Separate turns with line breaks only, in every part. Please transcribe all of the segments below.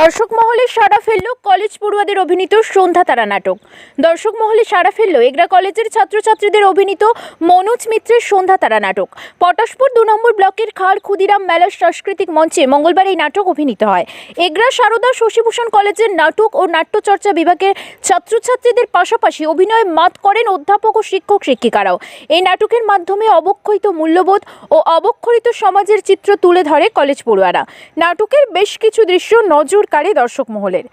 দর্শক মহলে সাড়া ফেলল কলেজ পড়ুয়াদের অভিনীত সন্ধ্যা তারা নাটক। দর্শক মহলে সাড়া ফেলল এগরা কলেজের ছাত্রছাত্রীদের অভিনীত মনোজ মিত্রের সন্ধ্যা তারা নাটক। পটাশপুর দু নম্বর ব্লকের খাড় ক্ষুদিরাম মেলার সাংস্কৃতিক মঞ্চে মঙ্গলবার এই নাটক অভিনীত হয়। এগরা সারদা শশীভূষণ কলেজের নাটক ও নাট্যচর্চা বিভাগের ছাত্রছাত্রীদের পাশাপাশি অভিনয়ে মাত করেন অধ্যাপক ও শিক্ষক শিক্ষিকারাও। এই নাটকের মাধ্যমে অবক্ষয়িত মূল্যবোধ ও অবক্ষরিত সমাজের চিত্র তুলে ধরে কলেজ পড়ুয়ারা। নাটকের বেশ কিছু দৃশ্য নজর কাড়ে দর্শক মহলের।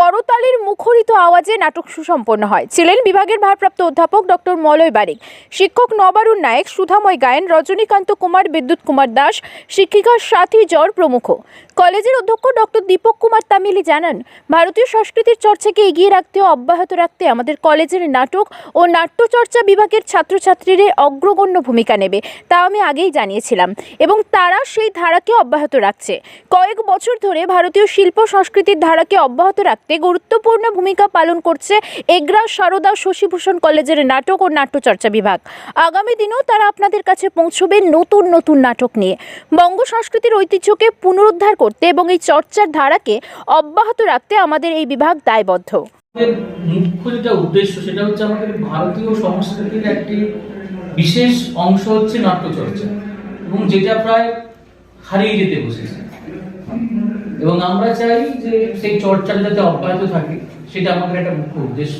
করতালির মুখরিত আওয়াজে নাটক সুসম্পন্ন হয়। ছিলেন বিভাগের ভারপ্রাপ্ত অধ্যাপক ডক্টর মলয় বারিক, শিক্ষক নবারুণ নায়ক, সুধাময় গায়েন, রজনীকান্ত কুমার, বিদ্যুৎ কুমার দাস, শিক্ষিকা সাথী জর প্রমুখ। কলেজের অধ্যক্ষ ডক্টর দীপক কুমার তামিলি জানান, ভারতীয় সংস্কৃতির চর্চাকে এগিয়ে রাখতে, অব্যাহত রাখতে আমাদের কলেজের নাটক ও নাট্যচর্চা বিভাগের ছাত্রছাত্রীরা অগ্রগণ্য ভূমিকা নেবে, তা আমি আগেই জানিয়েছিলাম এবং তারা সেই ধারাকে অব্যাহত রাখছে। কয়েক বছর ধরে ভারতীয় শিল্প সংস্কৃতির ধারাকে অব্যাহত রাখতে গুরুত্বপূর্ণ ভূমিকা পালন করছে এগরা সারদা শশীভূষণ কলেজের নাটক ও নাট্যচর্চা বিভাগ। আগামী দিনেও তারা আপনাদের কাছে পৌঁছবে নতুন নতুন নাটক নিয়ে। বঙ্গ সংস্কৃতির ঐতিহ্যকে পুনরুদ্ধার করতে এবং এই চর্চার ধারাকে অব্যাহত রাখতে আমাদের এই বিভাগ দায়বদ্ধ।
মুখ্য যেটা উদ্দেশ্য সেটা হচ্ছে আমাদের ভারতীয় সংস্কৃতির একটি বিশেষ অংশ হচ্ছে নাট্যচর্চা এবং যেটা প্রায় হারিয়ে যেতে বসেছে। এবং আমরা চাই যে সেই চর্চাটা যাতে অব্যাহত থাকে, সেটা আমাদের একটা মুখ্য উদ্দেশ্য।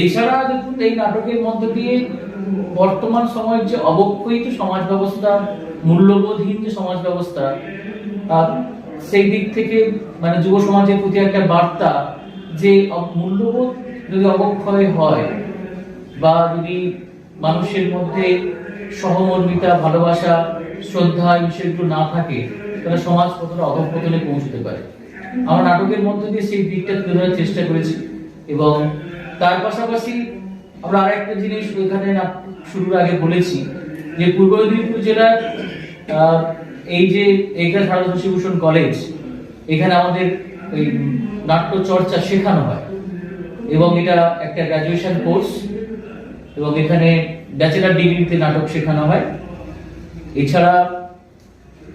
এছাড়া দেখুন, এই নাটকের মধ্য দিয়ে বর্তমান সময়ের যে অবক্ষয়িত সমাজ ব্যবস্থা, মূল্যবোধহীন যে সমাজ ব্যবস্থা সেই দিক থেকে মানে যুব সমাজের প্রতি একটা বার্তা যে মূল্যবোধ যদি অবক্ষয় হয় বা যদি মানুষের মধ্যে সহমর্মিতা, ভালোবাসা, শ্রদ্ধা এই বিষয়গুলো না থাকে তাহলে সমাজ কতটা অধঃপতনে পৌঁছতে পারে। আমরা নাটকের মধ্য দিয়ে সেই দিকটা তুলে ধরার চেষ্টা করেছি এবং তার পাশাপাশি আমরা আরেকটা জিনিস এখানে না শুরুর আগে বলেছি যে পূর্ব মেদিনীপুর জেলার এই যে এইখানে ভারত কলেজ, এখানে আমাদের ওই নাট্য চর্চা শেখানো হয় এবং এটা একটা গ্রাজুয়েশন কোর্স এবং এখানে ব্যাচেলার ডিগ্রিতে নাটক শেখানো হয়। এছাড়া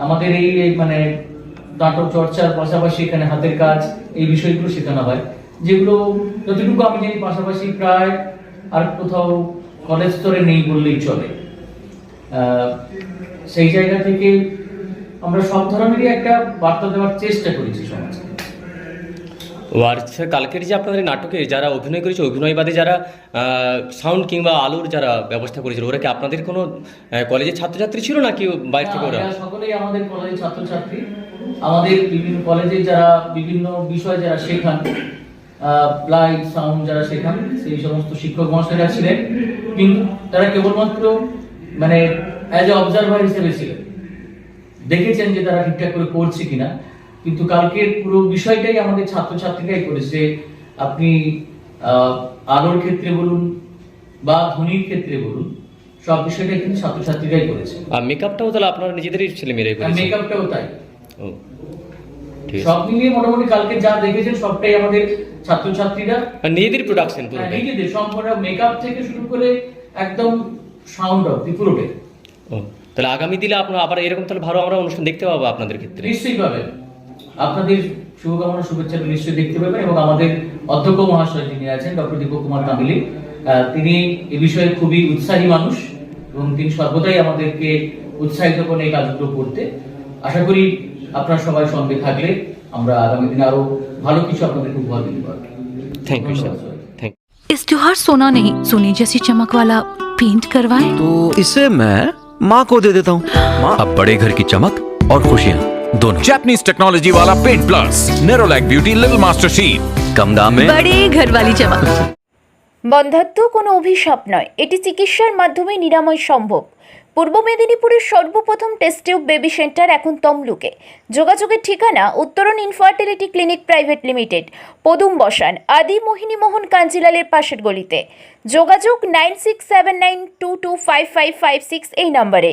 আমাদের এই মানে নাটক চর্চার পাশাপাশি এখানে হাতের কাজ, এই বিষয়গুলো শেখানো হয়, যেগুলো যতটুকু আমি জানি পাশাপাশি প্রায় আর কোথাও কলেজ স্তরে নেই বললেই চলে। সেই জায়গা থেকে আমরা সব ধরনেরই একটা বার্তা দেওয়ার চেষ্টা করেছি সমাজকে।
ও আচ্ছা কালকের যে আপনাদের নাটকে যারা অভিনয় করেছে, অভিনয় বাদে যারা সাউন্ড কিংবা আলোর যারা ব্যবস্থা করেছিল, ওরা কি আপনাদের কোনো কলেজের ছাত্রছাত্রী ছিল নাকি বাইরে থেকে ওরা?
সকলেই আমাদের কলেজের ছাত্রছাত্রী। আমাদের বিভিন্ন কলেজে যারা বিভিন্ন বিষয় যারা শেখান লাইট সাউন্ড যারা শেখান, সেই সমস্ত শিক্ষক মহাশয়রা ছিলেন। কিন্তু তারা কেবলমাত্র মানে অ্যাজ এ অবজারভার হিসেবে ছিলেন। দেখেছেন যে তারা ঠিকঠাক করে করছে কিনা। কিন্তু কালকের পুরো বিষয়টাই আমাদের ছাত্রছাত্রীরাই করেছে আপনি আলোর ক্ষেত্রে বলুন বা ধ্বনির ক্ষেত্রে বলুন সব বিষয়টাই কিন্তু ছাত্রছাত্রীরাই করেছে।
আর মেকআপটাও তাহলে আপনারা নিজেদেরই ছেলে মেয়েরাই করেছে
মেকআপটাও তাই। সব মিলিয়ে মোটামুটি কালকে যা দেখেছেন সবটাই আমাদের ছাত্রছাত্রীরা।
আর নিজেদেরই প্রোডাকশন
হ্যাঁ,
পুরোটাই
নিজেদের সম্পূর্ণ মেকআপ থেকে শুরু করে একদম সাউন্ড অব্দি পুরোটাই।
তাহলে আগামী দিনে আপনারা আবার এরকম তাহলে ভালো আমরা অনুষ্ঠান দেখতে পাবো আপনাদের ক্ষেত্রে?
নিশ্চয়ই পাবেন। আপনাদের শুভকামনা শুভেচ্ছা নিশ্চয়ই দেখতে পাবেন এবং আমাদের অধ্যক্ষ মহাশয় যিনি আছেন ডক্টর দীপক কুমার তামিলি আহ, তিনি এ বিষয়ে খুবই উৎসাহী মানুষ এবং তিনি সর্বদাই আমাদেরকে উৎসাহিত করেন এই কাজগুলো করতে আশা করি আপনারা সবাই সঙ্গে থাকলে আমরা আগামী দিনে আরো ভালো কিছু আপনাদেরকে উপহার দিতে পারবো
থ্যাংক ইউ স্যার
ধন্যবাদ।
থ্যাংক
इस त्योहार सोना नहीं सोने जैसी चमक वाला पेंट करवाएं
तो इसे मैं माँ को दे देता हूँ माँ अब बड़े घर की चमक और खुशियाँ दोनों
Japanese technology वाला paint plus Nerolac beauty little master sheet
कम दाम में
बड़े घर वाली चमक
বন্ধাত্ম কোনো অভিশাপ নয় এটি চিকিৎসার মাধ্যমে নিরাময় সম্ভব পূর্ব মেদিনীপুরের সর্বপ্রথম টেস্ট টিউব বেবি সেন্টার এখন তমলুকে যোগাযোগের ঠিকানা উত্তরণ ইনফার্টিলিটি ক্লিনিক প্রাইভেট লিমিটেড পদুম বসান আদি মোহিনী মোহন কাঞ্জিলালের পাশের গলিতে যোগাযোগ nine six seven nine two two five five five six এই নম্বরে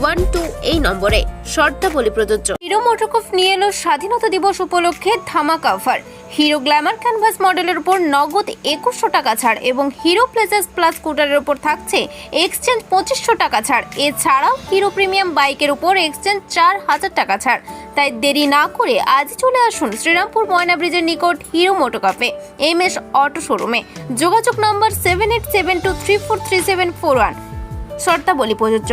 one two এই নম্বরে। শর্তাবলী প্রযোজ্য। হিরো মোটোকফ নিয়ে এলো স্বাধীনতা দিবস উপলক্ষে ধামাকা অফার। হিরো গ্ল্যামার ক্যানভাস মডেলের উপর নগদ একুশশো টাকা ছাড় এবং হিরো প্লেজাস প্লাস স্কুটারের উপর থাকছে এক্সচেঞ্জ পঁচিশশো টাকা ছাড়। এছাড়াও হিরো প্রিমিয়াম বাইকের উপর এক্সচেঞ্জ চার হাজার টাকা ছাড়। তাই দেরি না করে আজ চলে আসুন শ্রীরামপুর ময়না ব্রিজের নিকট হিরো মোটোকাপে এম এস অটো শোরুমে। যোগাযোগ নম্বর seven eight seven two three four three seven four one. শর্তাবলী প্রযোজ্য।